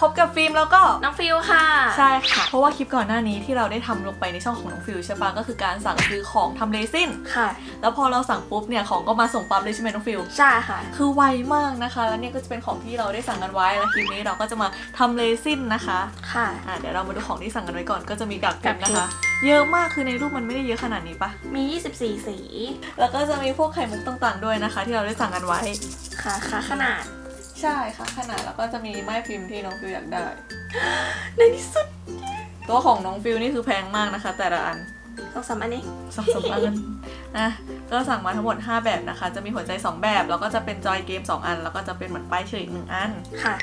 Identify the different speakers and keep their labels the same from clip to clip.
Speaker 1: พบกับฟิล์มแล้วก็
Speaker 2: น้องฟิวค่ะ
Speaker 1: ใช่ค่ะ เพราะว่าคลิปก่อนหน้านี้ที่เราได้ทำลงไปในช่องของน้องฟิลใช่ปะก็คือการสั่งซื้อของทำเรซิน
Speaker 2: ค่ะ
Speaker 1: แล้วพอเราสั่งปุ๊บเนี่ยของก็มาส่งปั๊บเลยใช่ไหมน้องฟิล
Speaker 2: ใช่ค่ะ
Speaker 1: คือไวมากนะคะ แล้วเนี่ยก็จะเป็นของที่เราได้สั่งกันไว้แล้วคลิปนี้เราก็จะมาทำเรซินนะคะ
Speaker 2: ค่ะ
Speaker 1: อะเดี๋ยวเรามาดูของที่สั่งกันไว้ก่อนก็จะมีกากเพชร
Speaker 2: กากเพชร
Speaker 1: นะคะ เยอะมากคือในรูปมันไม่ได้เยอะขนาดนี้ปะ
Speaker 2: มี 24 สี
Speaker 1: แล้วก็จะมีพวกไข่มุกต่างๆด้วยนะคะ ที่เราได้สั่งกันไว้
Speaker 2: ค่ะค่ะขนาด
Speaker 1: ใช่ค่ะขนาดแล้วก็จะมีไม้พิมพ์ที่น้องฟิลอยากได้
Speaker 2: ในที่สุด
Speaker 1: ตัวของน้องฟิลนี่คือแพงมากนะคะ แต่ละอัน
Speaker 2: สองสามอันเอง
Speaker 1: สองสามอันนะก็สั่งมาทั้งหมด 5 แบบนะคะ จะมีหัวใจ 2 แบบ แล้วก็จะเป็นจอยเกม 2 อัน แล้วก็จะเป็นเหมือนป้ายชื่ออีกหนึ่งอัน
Speaker 2: ค่ะ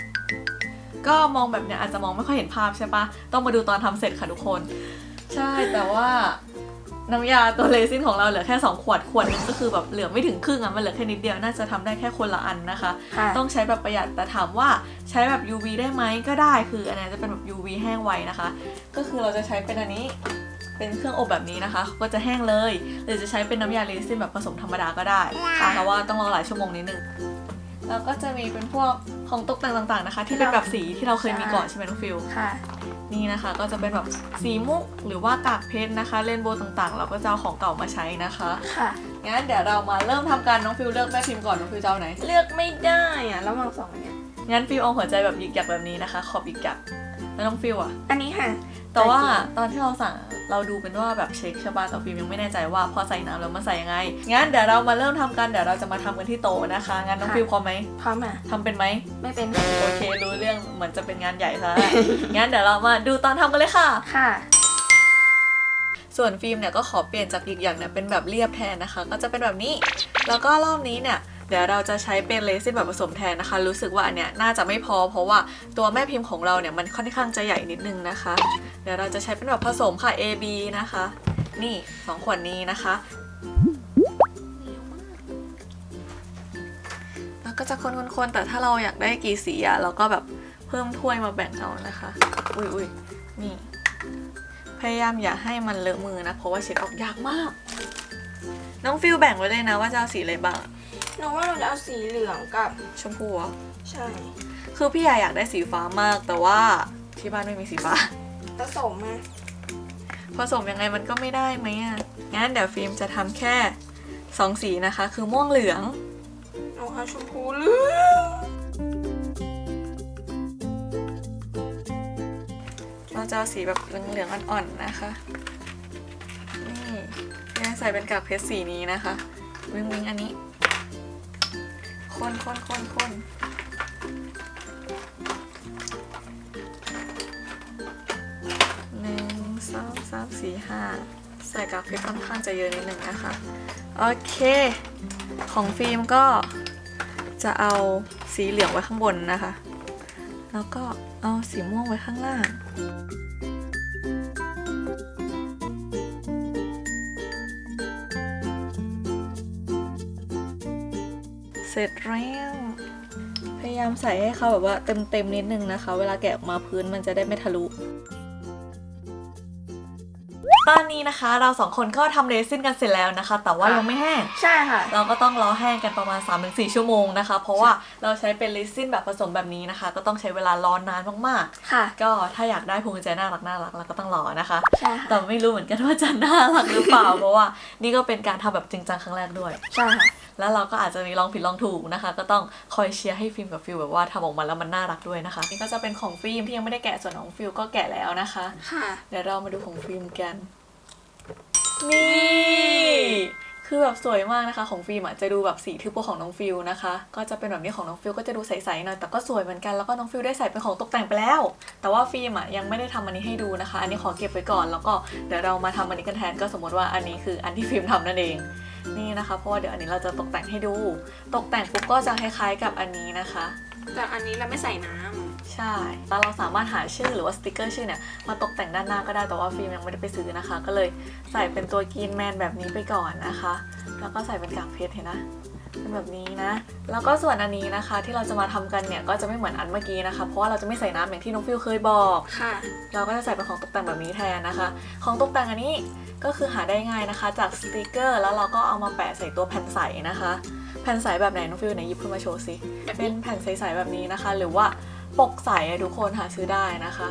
Speaker 1: ก็มองแบบเนี้ยอาจจะมองไม่ค่อยเห็นภาพใช่ปะต้องมาดูตอนทำเสร็จค่ะทุกคน ใช่แต่ว่า น้ำยาตัวเลซินของเราเหลือแค่ 2 ขวดขวดหนึงก็คือแบบเหลือไม่ถึงครึ่งอะมันเหลือแค่นิดเดียวน่าจะทำได้แค่คนละอันนะคะ
Speaker 2: ค่ะ
Speaker 1: ต้องใช้แบบประหยัดแต่ถามว่าใช้แบบ UV ได้ไหมก็ได้คืออันนี้จะเป็นแบบ UV แห้งไวนะคะ ก็คือเราจะใช้เป็นอันนี้เป็นเครื่องอบแบบนี้นะคะก็จะแห้งเลย หรือจะใช้เป็นน้ำยาเลซินแบบผสมธรรมดาก็ได้ค่ะแต่ว่าต้องรอหลายชั่วโมงนิดนึงแล้วก็จะมีเป็นพวก ของตกแต่งต่างๆนะคะ ที่เป็นแบบสีที่เราเคยมีก่อนใช่ไหมน้องฟิล
Speaker 2: ค่ะ
Speaker 1: นี่นะคะก็จะเป็นแบบสีมุกหรือว่ากากเพชรนะคะเรนโบว์ต่างๆ เราก็จะเอาของเก่ามาใช้นะคะ
Speaker 2: ค่ะ
Speaker 1: งั้นเดี๋ยวเรามาเริ่มทำการน้องฟิลเลือกแม่พิมพ์ก่อนน้องฟิลจะเอาไหน
Speaker 2: เลือกไม่ได้อะระหว่างสองอันเนี้ย
Speaker 1: งั้นฟิลเอาหัวใจแบบหยิกหยักแบบนี้นะคะ ขอบหยิกหยักแล้วน้องฟิลอะ
Speaker 2: อันนี้ค่ะ
Speaker 1: แต่ว่าตอนที่เราสั่งเราดูเป็นว่าแบบเช็คใช่ป่ะแต่ฟิล์มยังไม่แน่ใจว่าพอใส่น้ำแล้วมันใส่ยังไง งั้นเดี๋ยวเรามาเริ่มทำกันเดี๋ยวเราจะมาทำกันที่โต๊ะนะคะ งั้นน้องฟิลพร้อมไหม
Speaker 2: พร้อมอะ
Speaker 1: ทำเป็นไหม
Speaker 2: ไม่เป็น
Speaker 1: โอเครู้เรื่องเหมือนจะเป็นงานใหญ่ซะงั้นเดี๋ยวเรามาดูตอนทำกันเลยค่ะ
Speaker 2: ค่ะ
Speaker 1: ส่วนฟิล์มเนี่ยก็ขอเปลี่ยนจากอีกอย่างเนี่ยเป็นแบบเรียบแทนนะคะ ก็จะเป็นแบบนี้ แล้วก็รอบนี้เนี่ย เดี๋ยวเราจะใช้เป็นเลซินแบบผสมแทนนะคะ รู้สึกว่าอันเนี้ยน่าจะไม่พอ เพราะว่าตัวแม่พิมพ์ของเราเนี่ยมันค่อนข้างจะใหญ่นิดนึงนะคะ เดี๋ยวเราจะใช้เป็นแบบผสมค่ะ A B นะคะ นี่สองขวดนี้นะคะแล้วก็จะคนๆๆแต่ถ้าเราอยากได้กี่สีอะเราก็แบบเพิ่มถ้วยมาแบ่งเอานะคะ อุ้ยอุ้ยนี่ พยายามอย่าให้มันเลอะมือนะ เพราะว่าเช็ดออกยากมาก น้องฟิลแบ่งไว้เลยนะว่าจะเอาสีอะไรบ้าง
Speaker 2: หนูว่าเราจะเอาสีเหลืองกับ
Speaker 1: ชมพูเหรอ
Speaker 2: ใช่
Speaker 1: คือพี่ใหญ่อยากได้สีฟ้ามาก แต่ว่าที่บ้านไม่มีสีฟ้า
Speaker 2: ผสมมา
Speaker 1: ผสมยังไงมันก็ไม่ได้ไหมอะ งั้นเดี๋ยวฟิล์มจะทำแค่สองสีนะคะ คือม่วงเหลือง
Speaker 2: เอาค่ะชมพูเหลือง
Speaker 1: เราจะเอาสีแบบเหลืองๆอ่อนๆนะคะ นี่แม่ใส่เป็นกากเพชรสีนี้นะคะ วิงวิงอันนี้ คนคนคนคนหนึ่งสองสามสี่ห้าใส่กากเพชรค่อนข้างจะเยอะนิดนึงนะคะ โอเค ของฟิล์มก็จะเอาสีเหลืองไว้ข้างบนนะคะ แล้วก็เอาสีม่วงไว้ข้างล่าง ร็จแล้วพยายามใส่ให้เขาแบบว่าเต็มๆนิดนึงนะคะ เวลาแกะออกมาพื้นมันจะได้ไม่ทะลุตอนนี้นะคะเราสองคนก็ทำเรซินกันเสร็จแล้วนะคะ แต่ว่ายังไม่แห้ง
Speaker 2: ใช่ค่ะ
Speaker 1: เราก็ต้องรอแห้งกันประมาณ 3-4 ชั่วโมงนะคะ เพราะว่าเราใช้เป็นเรซินแบบผสมแบบนี้นะคะ ก็ต้องใช้เวลารอนนานมาก
Speaker 2: ค่ะ
Speaker 1: ๆก็ถ้าอยากได้พวงกุญแจน่ารักน่ารักเราก็ต้องรอนะคะ
Speaker 2: ใช่ค่ะ
Speaker 1: แต่ไม่รู้เหมือนกันว่าจะน่ารักหรือเปล่า เพราะว่านี่ก็เป็นการทำแบบจริงจังครั้งแรกด้วย
Speaker 2: ใช่ค่ะ
Speaker 1: แล้วเราก็อาจจะมีลองผิดลองถูกนะคะ ก็ต้องคอยเชียร์ให้ฟิล์มกับฟิลแบบว่าทำออกมาแล้วมันน่ารักด้วยนะคะนี่ก็จะเป็นของฟิล์มที่ยังไม่ได้แกะส่วนของฟิลก็แกะแล้วนะคะ
Speaker 2: ค่ะ
Speaker 1: เดี๋ยวเรามาดูของฟิล์มกันนี่คือแบบสวยมากนะคะของฟิล์มอะจะดูแบบสีทึบกว่าของน้องฟิลนะคะ ก็จะเป็นแบบนี้ของน้องฟิลก็จะดูใสๆหน่อยแต่ก็สวยเหมือนกันแล้วก็น้องฟิลได้ใส่เป็นของตกแต่งไปแล้ว แต่ว่าฟิล์มอะยังไม่ได้ทำอันนี้ให้ดูนะคะ อันนี้ขอเก็บไว้ก่อนแล้วก็เดี๋ยวเรามาทำอันนี้กันแทนก็สมมติว่าอันนี้คืออันที่ฟิล์มทำนั่นเอง นี่นะคะ เพราะว่าเดี๋ยวอันนี้เราจะตกแต่งให้ดู ตกแต่งปุ๊บก็จะคล้ายๆกับอันนี้นะคะ
Speaker 2: แต่อันนี้เราไม่ใส่น้
Speaker 1: ใช่แล้วเราสามารถหาชื่อหรือว่าสติกเกอร์ชื่อเนี่ยมาตกแต่งด้านหน้าก็ได้แต่ว่าฟิล์มยังไม่ได้ไปซื้อนะคะ ก็เลยใส่เป็นตัวกรีนแมนแบบนี้ไปก่อนนะคะ แล้วก็ใส่เป็นกากเพชรเห็นนะ เป็นแบบนี้นะ แล้วก็ส่วนอันนี้นะคะที่เราจะมาทำกันเนี่ยก็จะไม่เหมือนอันเมื่อกี้นะคะ เพราะว่าเราจะไม่ใส่น้ำอย่างที่น้องฟิลเคยบอกำ
Speaker 2: ค่ะ
Speaker 1: เราก็จะใส่เป็นของตกแต่งแบบนี้แทนนะคะ ของตกแต่งอันนี้ก็คือหาได้ง่ายนะคะ จากสติกเกอร์แล้วเราก็เอามาแปะใส่ตัวแผ่นใสนะคะ แผ่นใสแบบไหนน้องฟิลไหนหยิบขึ้นมาโชว์สิเป็นแผ่นใสๆแบบนี้นะคะ หรือว่าปกใสอะทุกคนหาซื้อได้นะคะ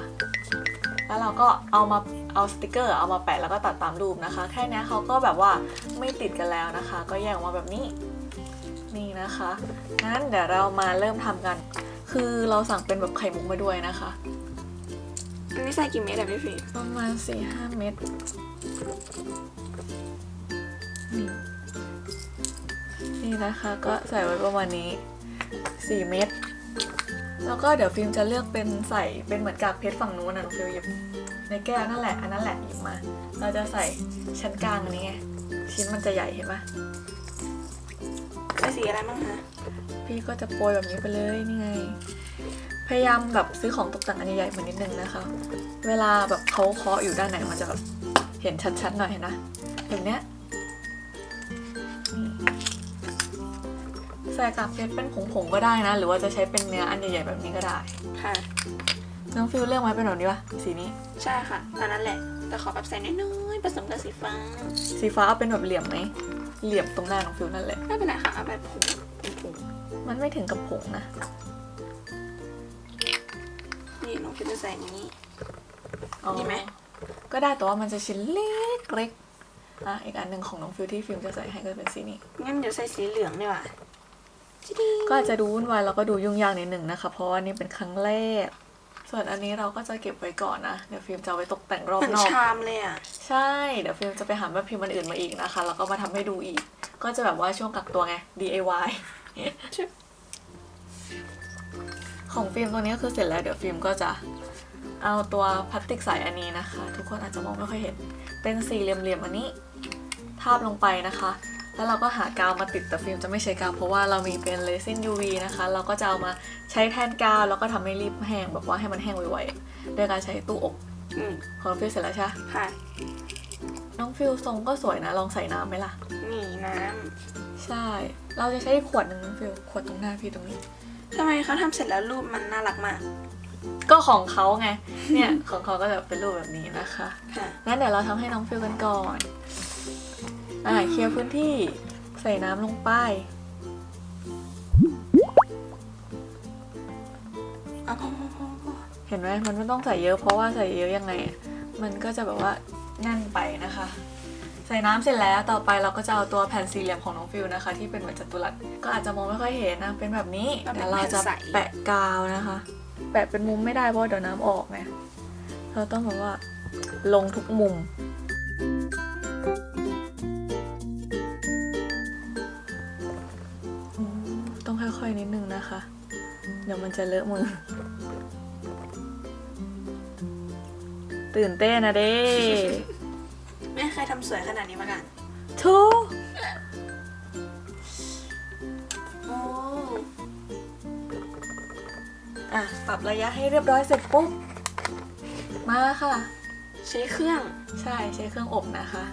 Speaker 1: แล้วเราก็เอามาเอาสติกเกอร์เอามาแปะแล้วก็ตัดตามรูปนะคะ แค่เนี้ยเขาก็แบบว่าไม่ติดกันแล้วนะคะ ก็แยกออกมาแบบนี้ นี่นะคะงั้นเดี๋ยวเรามาเริ่มทำกัน คือเราสั่งเป็นแบบไข่มุกมาด้วยนะคะ
Speaker 2: อันนี้ใส่กี่เม็ดอะพี่ฟิล์ม
Speaker 1: ประมาณ4ี่ห้าเม็ดนี่นี่นะคะก็ใส่ไว้ประมาณนี้4เม็ดแล้วก็เดี๋ยวฟิล์มจะเลือกเป็นใส่เป็นเหมือนกากเพชรฝั่งนู้นนะน้องฟิลหยิบในแก้วนั่นแหละอันนั้นแหละหยิบมา เราจะใส่ชั้นกลางอันนี้ไงชิ้นมันจะใหญ่เห็นไหม
Speaker 2: ใส่สีอะไรบ้างคะ
Speaker 1: พี่ก็จะโปรยแบบนี้ไปเลยนี่ไง พยายามแบบซื้อของตกแต่งอันใหญ่ๆมานิดนึงนะคะ เวลาแบบเขาเคาะอยู่ด้านไหนมันจะแบบเห็นชัดๆหน่อยเห็นนะแบบเนี้ยนี่ใส่กากเพชรเป็นผงๆก็ได้นะ หรือว่าจะใช้เป็นเนื้ออันใหญ่ๆแบบนี้ก็ได้
Speaker 2: ค่ะ
Speaker 1: น้องฟิลเลือกไว้เป็นแบบนี้ปะสีนี้
Speaker 2: ใช่ค่ะอันนั้นแหละ แต่ขอแบบใส่น้อยๆผสมกับสีฟ้า
Speaker 1: สีฟ้าเอาเป็นแบบเหลี่ยมไหม เหลี่ยมตรงหน้าน้องฟิลนั่นแหละ
Speaker 2: ไม่เป็นไรค่ะเอาแบบผงเป็นผง
Speaker 1: มันไม่ถึงกับผงนะ
Speaker 2: นี่น้องฟิล์มจะใส่อันนี้
Speaker 1: อ๋อ
Speaker 2: ดีไหม
Speaker 1: ก็ได้แต่ว่ามันจะชิ้นเล็กเล็กอะอีกอันหนึ่งของน้องฟิลที่ฟิล์มจะใส่ให้ก็เป็นสีนี้
Speaker 2: งั้นเดี๋ยวใส่สีเหลืองดีกว่าจิดี
Speaker 1: ก็อาจจะดูวุ่นวายแล้วก็ดูยุ่งยากนิดหนึ่งนะคะ เพราะว่านี่เป็นครั้งแรก ส่วนอันนี้เราก็จะเก็บไว้ก่อนนะ เดี๋ยวฟิล์มจะเอาไว้ตกแต่งรอบ
Speaker 2: เหมือน
Speaker 1: นอก
Speaker 2: ชามเลยอะ
Speaker 1: ใช่ เดี๋ยวฟิล์มจะไปหาแม่พิมพ์มันอื่นมาอีกนะคะ แล้วก็มาทำให้ดูอีก ก็จะแบบว่าช่วงกักตัวไง DIY ของฟิล์มตัวนี้ก็คือเสร็จแล้วเดี๋ยวฟิล์มก็จะเอาตัวพลาสติกใสอันนี้นะคะ ทุกคนอาจจะมองไม่ค่อยเห็น เป็นสี่เหลี่ยมๆอันนี้ ทาบลงไปนะคะ แล้วเราก็หากาวมาติดแต่ฟิล์มจะไม่ใช้กาวเพราะว่าเรามีเป็นเรซิน UV นะคะ เราก็จะเอามาใช้แทนกาวแล้วก็ทำให้รีบแห้งแบบว่าให้มันแห้งไวๆโดยการใช้ตู้อบ
Speaker 2: อืม
Speaker 1: ของฟิลเสร็จแล้วใช่ปะ
Speaker 2: ค่ะ
Speaker 1: น้องฟิลทรงก็สวยนะลองใส่น้ำไหมล่ะ
Speaker 2: นี่น้
Speaker 1: ใช่ เราจะใช้ขวดหนึ่งน้องฟิลขวดตรงหน้าพี่ตรงนี้ำ
Speaker 2: ทำไมเขาทำเสร็จแล้วรูปมันน่ารักมาก
Speaker 1: ก็ของเขาไง เนี่ยของเขาก็จะเป็นรูปแบบนี้นะคะ
Speaker 2: ค่ะ
Speaker 1: งั้นเดี๋ยวเราทำให้น้องฟิลกันก่อน อ่าเคลียร์พื้นที่ใส่น้ำลงไป
Speaker 2: เอาพอพอพอพอ
Speaker 1: เห็นไหมมันไม่ต้องใส่เยอะเพราะว่าใส่เยอะยังไงอะมันก็จะแบบว่าแน่นไปนะคะ ใส่น้ำเสร็จแล้วต่อไปเราก็จะเอาตัวแผ่นสี่เหลี่ยมของน้องฟิวนะคะ ที่เป็นเหมือนจัตุรัสก็อาจจะมองไม่ค่อยเห็นนะเป็นแบบนี้เดี๋ยวเราจะแปะกาวนะคะ แปะเป็นมุมไม่ได้เพราะว่าเดี๋ยวน้ำออกไงเราต้องแบบว่าลงทุกมุมอื องค่อยๆนิดนึงนะคะ เดี๋ยวมันจะเลอะมือ ตื่นเต้นนะเด้
Speaker 2: ไม่เคยทำสวยขนาดนี้มาก่อน
Speaker 1: ทู
Speaker 2: โอ้
Speaker 1: อะ ปรับระยะให้เรียบร้อยเสร็จปุ๊บ มาค่ะ
Speaker 2: ใช้เครื่อง
Speaker 1: ใช่ใช้เครื่องอบนะคะ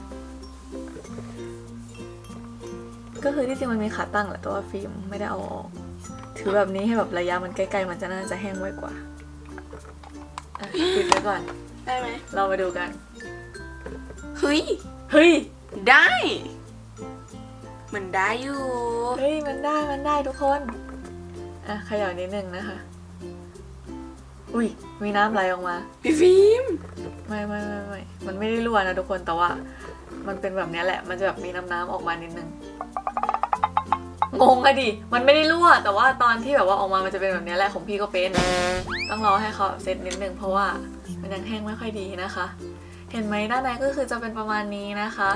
Speaker 1: ก็คือที่จริงมันมีขาตั้งแหละแต่ว่าฟิล์มไม่ได้เอาออก ถือแบบนี้ให้แบบระยะมันใกล้ๆ มันจะน่าจะแห้งไวกว่าอะปิดไว้ก่อน
Speaker 2: ได้ไหม
Speaker 1: เรามาดูกัน
Speaker 2: เฮ้ย
Speaker 1: เฮ้ย
Speaker 2: ได้เหมือนได้อยู่
Speaker 1: เฮ้ย มันได้ มันได้ทุกคน อะเขย่านิดนึงนะคะ อุ้ย มีน้ำไหลออกมา
Speaker 2: พี่ฟิล์ม
Speaker 1: ไม่ไม่ไม่ไม่มันไม่ได้รั่วนะทุกคน แต่ว่า มันเป็นแบบนี้แหละ มันจะแบบมีน้ำๆออกมานิดนึง งงอะดิ มันไม่ได้รั่ว แต่ว่าตอนที่แบบว่าออกมา มันจะเป็นแบบนี้แหละ ของพี่ก็เป็น ต้องรอให้เขาเซตนิดนึงเพราะว่ามันยังแห้งไม่ค่อยดีนะคะ เห็นไหมด้านในก็คือจะเป็นประมาณนี้นะคะ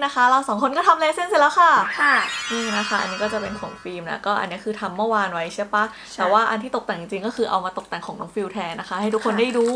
Speaker 1: นนี้นะคะ เราสองคนก็ทำเลเส้นเสร็จแล้วค่ะ
Speaker 2: ค่ะ
Speaker 1: นี่นะคะ อันนี้ก็จะเป็นของฟิล์มนะ ก็อันนี้คือทำเมื่อวานไว้ใช่ปะ
Speaker 2: ใช่
Speaker 1: แต่ว่าอันที่ตกแต่งจริงๆก็คือเอามาตกแต่งของน้องฟิลแทนนะคะ ให้ทุกคน
Speaker 2: ค่ะ
Speaker 1: ได้ดู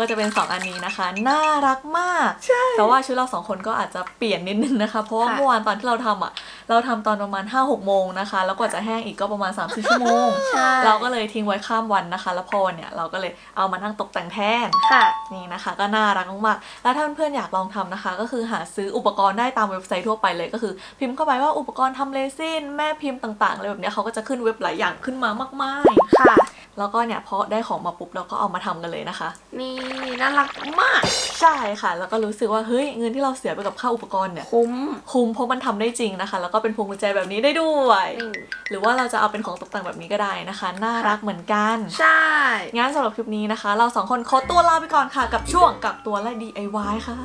Speaker 1: ก็จะเป็น 2 อันนี้นะคะ น่ารักมาก
Speaker 2: ใช่
Speaker 1: แต่ว่าชุดเราสองคนก็อาจจะเปลี่ยนนิดนึงนะคะ เพราะว่า
Speaker 2: ค่ะ
Speaker 1: เมื่อวานตอนที่เราทำอะ เราทำตอนประมาณ5 6โมงนะคะ แล้วกว่าจะแห้งอีกก็ประมาณ3 4ชั่วโมง
Speaker 2: ใช่
Speaker 1: เราก็เลยทิ้งไว้ข้ามวันนะคะ แล้วพอวันเนี่ยเราก็เลยเอามานั่งตกแต่งแทน
Speaker 2: ค่ะ
Speaker 1: นี่นะคะก็น่ารักมากๆ แล้วถ้าเพื่อนๆอยากลองทำนะคะ ก็คือหาซื้ออุปกรณ์ได้ตามเว็บไซต์ทั่วไปเลยก็คือ พิมพ์เข้าไปว่าอุปกรณ์ทำเลซินแม่พิมพ์ต่างๆอะไรแบบเนี้ยเขาก็จะขึ้นเว็บหลายอย่างขึ้นมามากมาย
Speaker 2: ค่ะ
Speaker 1: แล้วก็เนี่ยพอได้ของมาปุ๊บเราก็เอามาทำกันเลยนะคะ
Speaker 2: นี่น่ารักมาก
Speaker 1: ใช่ค่ะ แล้วก็รู้สึกว่าเฮ้ยเงินที่เราเสียไปกับค่าอุปกรณ์เนี่ย
Speaker 2: คุ้ม
Speaker 1: คุ้มเพราะมันทำได้จริงนะคะ แล้วก็เป็นพวงกุญแจแบบนี้ได้ด้วย
Speaker 2: นี่
Speaker 1: หรือว่าเราจะเอาเป็นของตกแต่งแบบนี้ก็ได้นะคะ น่ารักเหมือนกัน
Speaker 2: ใช่
Speaker 1: งั้นสำหรับคลิปนี้นะคะ เราสองคนขอตัวลาไปก่อนค่ะกับช่วงกักตัวและ DIY ค่ะ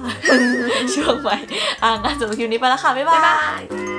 Speaker 1: ช่วงใหม่อะงั้นสำหรับคลิปนี้ไปแล้วค่ะบ๊ายบา
Speaker 2: บ๊าย
Speaker 1: ย
Speaker 2: บาย